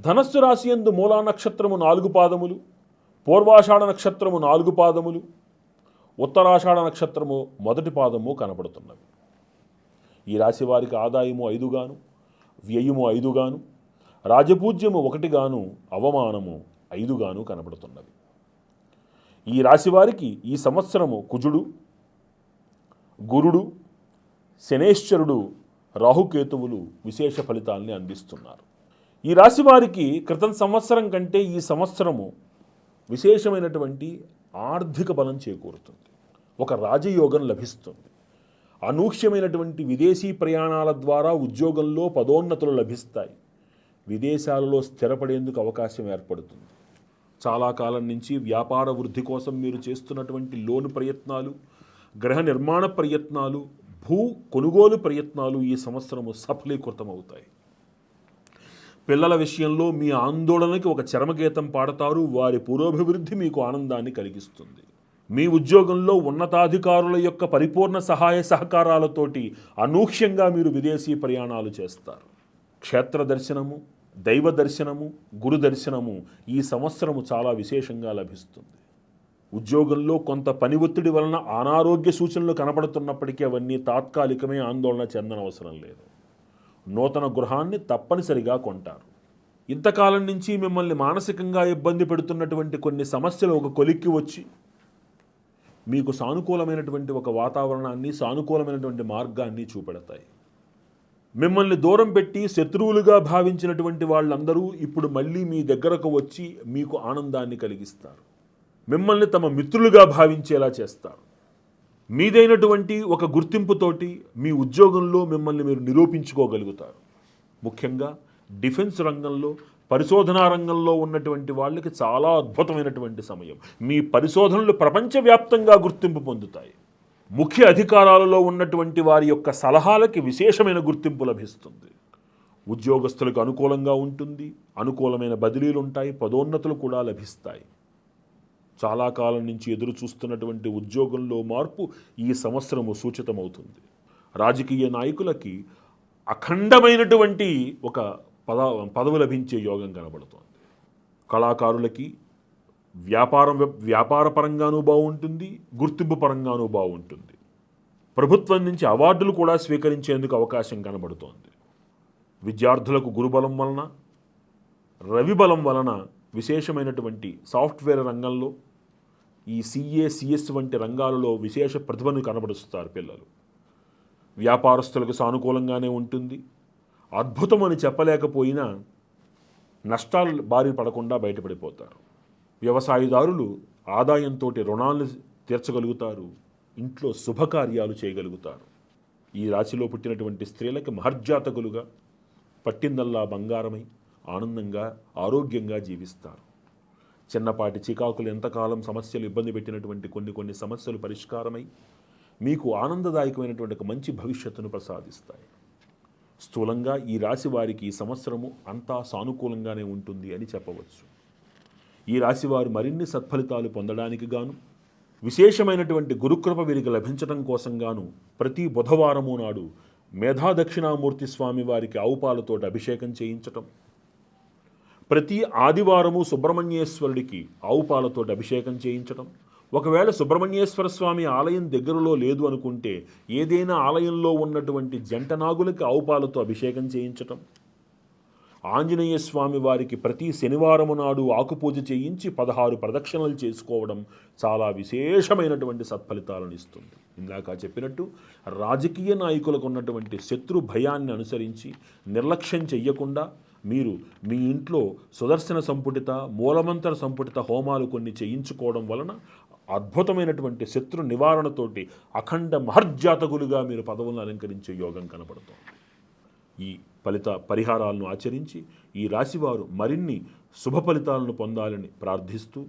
ధనస్సు రాశి ఎందు మూలా నక్షత్రము నాలుగు పాదములు పూర్వాషాఢ నక్షత్రము నాలుగు పాదములు ఉత్తరాషాఢ నక్షత్రము మొదటి పాదము కనబడుతున్నవి. ఈ రాశి వారికి ఆదాయము ఐదుగాను వ్యయము ఐదుగాను రాజపూజ్యము ఒకటిగాను అవమానము ఐదుగాను కనబడుతున్నవి. ఈ రాశివారికి ఈ సంవత్సరము కుజుడు గురుడు శనేశ్వరుడు రాహుకేతువులు విశేష ఫలితాల్ని అందిస్తున్నారు. ఈ రాశి వారికి క్రితం సంవత్సరం కంటే ఈ సంవత్సరము విశేషమైనటువంటి ఆర్థిక బలం చేకూరుతుంది. ఒక రాజయోగం లభిస్తుంది. అనూహ్యమైనటువంటి విదేశీ ప్రయాణాల ద్వారా ఉద్యోగంలో పదోన్నతులు లభిస్తాయి. విదేశాలలో స్థిరపడేందుకు అవకాశం ఏర్పడుతుంది. చాలా కాలం నుంచి వ్యాపార వృద్ధి కోసం మీరు చేస్తున్నటువంటి లోను ప్రయత్నాలు గృహ నిర్మాణ ప్రయత్నాలు భూ కొనుగోలు ప్రయత్నాలు ఈ సంవత్సరము సఫలీకృతమవుతాయి. పిల్లల విషయంలో మీ ఆందోళనకి ఒక చరమగీతం పాడతారు వారి పురోభివృద్ధి మీకు ఆనందాన్ని కలిగిస్తుంది. మీ ఉద్యోగంలో ఉన్నతాధికారుల యొక్క పరిపూర్ణ సహాయ సహకారాలతోటి అనూహ్యంగా మీరు విదేశీ ప్రయాణాలు చేస్తారు. క్షేత్ర దర్శనము దైవ దర్శనము గురు దర్శనము ఈ సంవత్సరము చాలా విశేషంగా లభిస్తుంది. ఉద్యోగంలో కొంత పని ఒత్తిడి వలన అనారోగ్య సూచనలు కనపడుతున్నప్పటికీ అవన్నీ తాత్కాలికమే ఆందోళన చెందనవసరం లేదు. నూతన గృహాన్ని తప్పనిసరిగా కొంటారు. ఇంతకాలం నుంచి మిమ్మల్ని మానసికంగా ఇబ్బంది పెడుతున్నటువంటి కొన్ని సమస్యలు ఒక కొలిక్కి వచ్చి మీకు సానుకూలమైనటువంటి ఒక వాతావరణాన్ని సానుకూలమైనటువంటి మార్గాన్ని చూపెడతాయి. మిమ్మల్ని దూరం పెట్టి శత్రువులుగా భావించినటువంటి వాళ్ళందరూ ఇప్పుడు మళ్ళీ మీ దగ్గరకు వచ్చి మీకు ఆనందాన్ని కలిగిస్తారు. మిమ్మల్ని తమ మిత్రులుగా భావించేలా చేస్తారు. మీదైనటువంటి ఒక గుర్తింపుతోటి మీ ఉద్యోగంలో మిమ్మల్ని మీరు నిరూపించుకోగలుగుతారు. ముఖ్యంగా డిఫెన్స్ రంగంలో పరిశోధనా రంగంలో ఉన్నటువంటి వాళ్ళకి చాలా అద్భుతమైనటువంటి సమయం. మీ పరిశోధనలు ప్రపంచవ్యాప్తంగా గుర్తింపు పొందుతాయి. ముఖ్య అధికారాలలో ఉన్నటువంటి వారి యొక్క సలహాలకి విశేషమైన గుర్తింపు లభిస్తుంది. ఉద్యోగస్తులకు అనుకూలంగా ఉంటుంది అనుకూలమైన బదిలీలు ఉంటాయి పదోన్నతులు కూడా లభిస్తాయి. చాలా కాలం నుంచి ఎదురు చూస్తున్నటువంటి ఉద్యోగంలో మార్పు ఈ సంవత్సరము సూచితమవుతుంది. రాజకీయ నాయకులకి అఖండమైనటువంటి ఒక పద పదవి లభించే యోగం కనబడుతోంది. కళాకారులకి వ్యాపారం వ్యాపార పరంగానూ బాగుంటుంది గుర్తింపు పరంగానూ బాగుంటుంది ప్రభుత్వం నుంచి అవార్డులు కూడా స్వీకరించేందుకు అవకాశం కనబడుతోంది. విద్యార్థులకు గురుబలం వలన రవి బలం వలన విశేషమైనటువంటి సాఫ్ట్వేర్ రంగంలో ఈ సిఏ సిఎస్ వంటి రంగాలలో విశేష ప్రతిభను కనబరుస్తారు పిల్లలు. వ్యాపారస్తులకు సానుకూలంగానే ఉంటుంది. అద్భుతమని చెప్పలేకపోయినా నష్టాలు బారి పడకుండా బయటపడిపోతారు. వ్యవసాయదారులు ఆదాయంతో రుణాలను తీర్చగలుగుతారు. ఇంట్లో శుభకార్యాలు చేయగలుగుతారు. ఈ రాశిలో పుట్టినటువంటి స్త్రీలకు మహర్జాతకులుగా పట్టిందల్లా బంగారమై ఆనందంగా ఆరోగ్యంగా జీవిస్తారు. చిన్నపాటి చికాకులు ఎంతకాలం సమస్యలు ఇబ్బంది పెట్టినటువంటి కొన్ని కొన్ని సమస్యలు పరిష్కారమై మీకు ఆనందదాయకమైనటువంటి ఒక మంచి భవిష్యత్తును ప్రసాదిస్తాయి. స్థూలంగా ఈ రాశి వారికి ఈ సంవత్సరము అంతా సానుకూలంగానే ఉంటుంది అని చెప్పవచ్చు. ఈ రాశివారు మరిన్ని సత్ఫలితాలు పొందడానికి గాను విశేషమైనటువంటి గురుకృప వీరికి లభించడం కోసం గాను ప్రతి బుధవారము నాడు మేధా దక్షిణామూర్తి స్వామి వారికి ఆవుపాలతోటి అభిషేకం చేయించటం ప్రతి ఆదివారము సుబ్రహ్మణ్యేశ్వరుడికి ఆవుపాలతోటి అభిషేకం చేయించటం. ఒకవేళ సుబ్రహ్మణ్యేశ్వర స్వామి ఆలయం దగ్గరలో లేదు అనుకుంటే ఏదైనా ఆలయంలో ఉన్నటువంటి జంట నాగులకి ఆవుపాలతో అభిషేకం చేయించటం. ఆంజనేయ స్వామి వారికి ప్రతి శనివారము నాడు ఆకుపూజ చేయించి పదహారు ప్రదక్షిణలు చేసుకోవడం చాలా విశేషమైనటువంటి సత్ఫలితాలను ఇస్తుంది. ఇందాక చెప్పినట్టు రాజకీయ నాయకులకు ఉన్నటువంటి శత్రు భయాన్ని అనుసరించి నిర్లక్ష్యం చెయ్యకుండా మీరు మీ ఇంట్లో సుదర్శన సంపుటిత మూలమంతర సంపుటిత హోమాలు కొన్ని చేయించుకోవడం వలన అద్భుతమైనటువంటి శత్రు నివారణతోటి అఖండ మహర్జాతకులుగా మీరు పదవులను అలంకరించే యోగం కనపడుతోంది. ఈ ఫలిత పరిహారాలను ఆచరించి ఈ రాశివారు మరిన్ని శుభ ఫలితాలను పొందాలని ప్రార్థిస్తూ